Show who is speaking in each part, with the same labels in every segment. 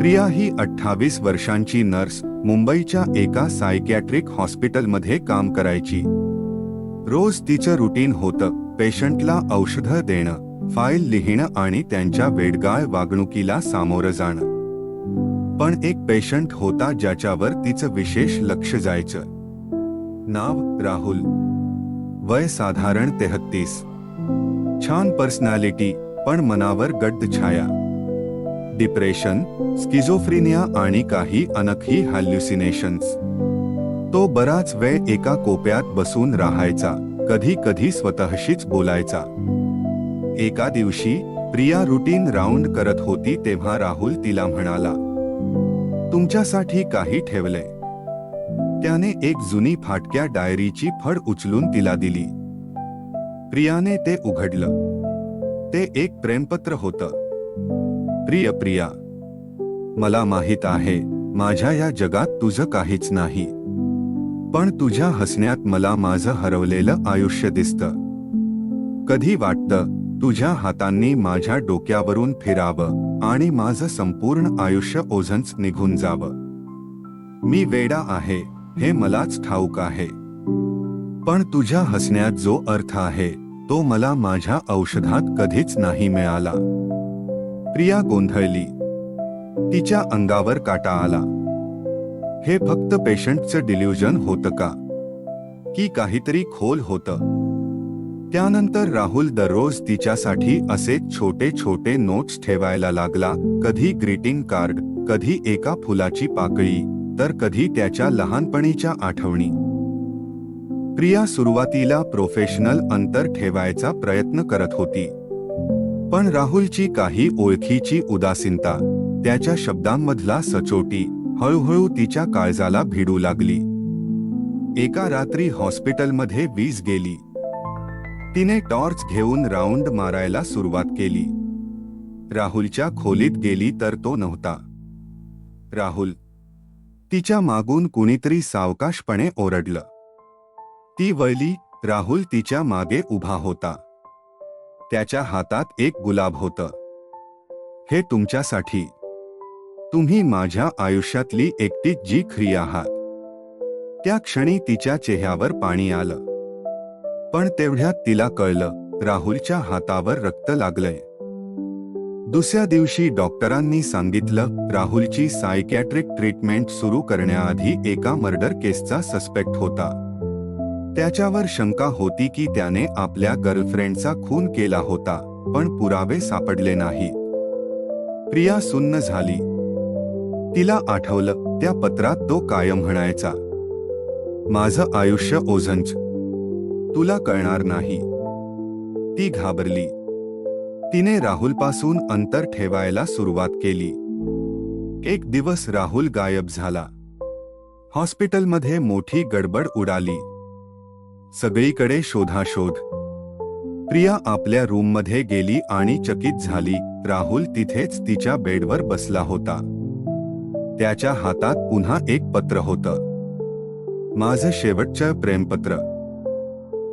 Speaker 1: प्रिया ही अठ्ठावीस वर्षांची नर्स मुंबईच्या एका सायकॅट्रिक हॉस्पिटलमध्ये काम करायची. रोज तिचं रुटीन होतं पेशंटला औषधं देणं फाईल लिहिणं आणि त्यांच्या वेडगाळ वागणुकीला सामोरं जाणं. पण एक पेशंट होता ज्याच्यावर तिचं विशेष लक्ष जायचं. नाव राहुल. वय साधारण तेहत्तीस. छान पर्सनॅलिटी पण मनावर गड्ड छाया. डिप्रेशन स्किझोफ्रिनिया आणि काही अनखी हॅल्युसिनेशन्स. तो बराच वेळ एका कोप्यात बसून राहायचा कधी कधी स्वतःशीच बोलायचा. एका दिवशी प्रिया रुटीन राऊंड करत होती तेव्हा राहुल तिला म्हणाला तुमच्यासाठी काही ठेवलंय त्याने एक जुनी फाटक्या डायरीची फड उचलून तिला दिली. प्रियाने ते उघडलं. ते एक प्रेमपत्र होतं. प्रिय प्रिया. मला माहीत आहे माझ्या या जगात तुझं काहीच नाही. पण तुझ्या हसण्यात मला माझं हरवलेलं आयुष्य दिसतं. कधी वाटतं तुझ्या हातांनी माझ्या डोक्यावरून फिरावं आणि माझं संपूर्ण आयुष्य ओझंच निघून जावं. मी वेडा आहे हे मलाच ठाऊक आहे. पण तुझ्या हसण्यात जो अर्थ आहे तो मला माझ्या औषधात कधीच नाही मिळाला. प्रिया गोंधळली. तिच्या अंगावर काटा आला. हे फक्त पेशंटचं डिल्युजन होतं का? की काहीतरी खोल होतं? त्यानंतर राहुल दररोज तिच्यासाठी असे छोटे छोटे नोट्स ठेवायला लागला. कधी ग्रीटिंग कार्ड कधी एका फुलाची पाकळी तर कधी त्याच्या लहानपणीच्या आठवणी. प्रिया सुरुवातीला प्रोफेशनल अंतर ठेवायचा प्रयत्न करत होती. पण राहुलची काही ओळखीची उदासीनता त्याच्या शब्दांमधला सचोटी हळूहळू तिच्या काळजाला भिडू लागली. एका रात्री हॉस्पिटलमध्ये वीज गेली. तिने टॉर्च घेऊन राऊंड मारायला सुरुवात केली. राहुलच्या खोलीत गेली तर तो नव्हता. राहुल तिच्या मागून कुणीतरी सावकाशपणे ओरडलं. ती वळली राहुल तिच्यामागे उभा होता. त्याच्या हातात एक गुलाब होतं. हे तुमच्यासाठी. तुम्ही माझ्या आयुष्यातली एकटी जी खरी आहात. त्या क्षणी तिच्या चेहऱ्यावर पाणी आलं. पण तेवढ्यात तिला कळलं राहुलच्या हातावर रक्त लागलंय. दुसऱ्या दिवशी डॉक्टरांनी सांगितलं राहुलची सायकॅट्रिक ट्रीटमेंट सुरू करण्याआधी एका मर्डर केसचा सस्पेक्ट होता. त्याच्यावर शंका होती की त्याने आपल्या गर्लफ्रेंडचा खून केला होता पण पुरावे सापडले नाही प्रिया सुन्न झाली. तिला आठवलं त्या पत्रात तो कायम म्हणायचा. माझं आयुष्य ओझंच. तुला कळणार नाही. ती घाबरली. तिने राहुलपासून अंतर ठेवायला सुरुवात केली. एक दिवस राहुल गायब झाला. हॉस्पिटलमध्ये मोठी गडबड उडाली. सगळीकडे शोधाशोध. प्रिया आपल्या रूममध्ये गेली आणि चकित झाली. राहुल तिथेच तिच्या बेडवर बसला होता. त्याच्या हातात पुन्हा एक पत्र होतं. माझं शेवटचं प्रेमपत्र.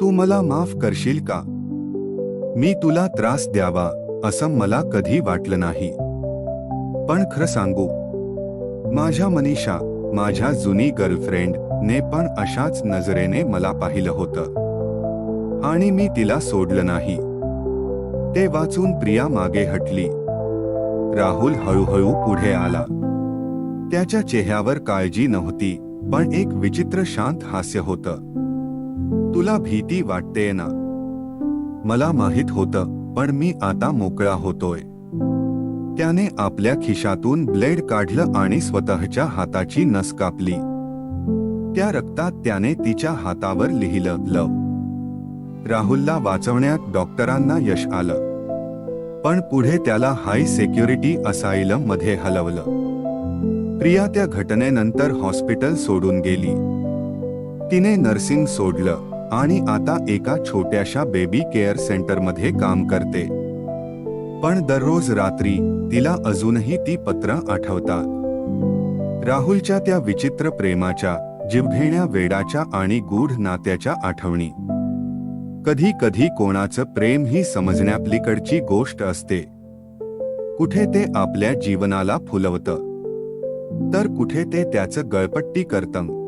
Speaker 1: तू मला माफ करशील का? मी तुला त्रास द्यावा असं मला कधी वाटलं नाही. पण खरं सांगू. माझ्या मनीषा माझ्या जुनी गर्लफ्रेंड ने पण अशाच नजरेने मला पाहिलं होतं. आणि मी तिला सोडलं नाही. ते वाचून प्रिया मागे हटली. राहुल हळूहळू पुढे आला. त्याच्या चेहऱ्यावर काळजी नव्हती पण एक विचित्र शांत हास्य होतं. तुला भीती वाटते ना? मला माहीत होतं पण मी आता मोकळा होतोय. त्याने आपल्या खिशातून ब्लेड काढलं आणि स्वतःच्या हाताची नस कापली. त्या रक्तात त्याने तिच्या हातावर लिहिलं लव राहुलला वाचवण्यात डॉक्टरांना यश आलं. पण पुढे त्याला हाय सेक्युरिटी असायलममध्ये हलवलं. प्रिया त्या घटनेनंतर हॉस्पिटल सोडून गेली. तिने नर्सिंग सोडलं आणि आता एका छोट्याशा बेबी केअर सेंटरमध्ये काम करते. पण दररोज रात्री तिला अजूनही ती पत्र आठवतात. राहुलच्या त्या विचित्र प्रेमाच्या जिवघेण्या वेडाच्या आणि गूढ नात्याच्या आठवणी. कधी कधी कोणाचं प्रेम ही समजण्यापलीकडची गोष्ट असते. कुठे ते आपल्या जीवनाला फुलवतं. तर कुठे ते त्याचं गळपट्टी करतं.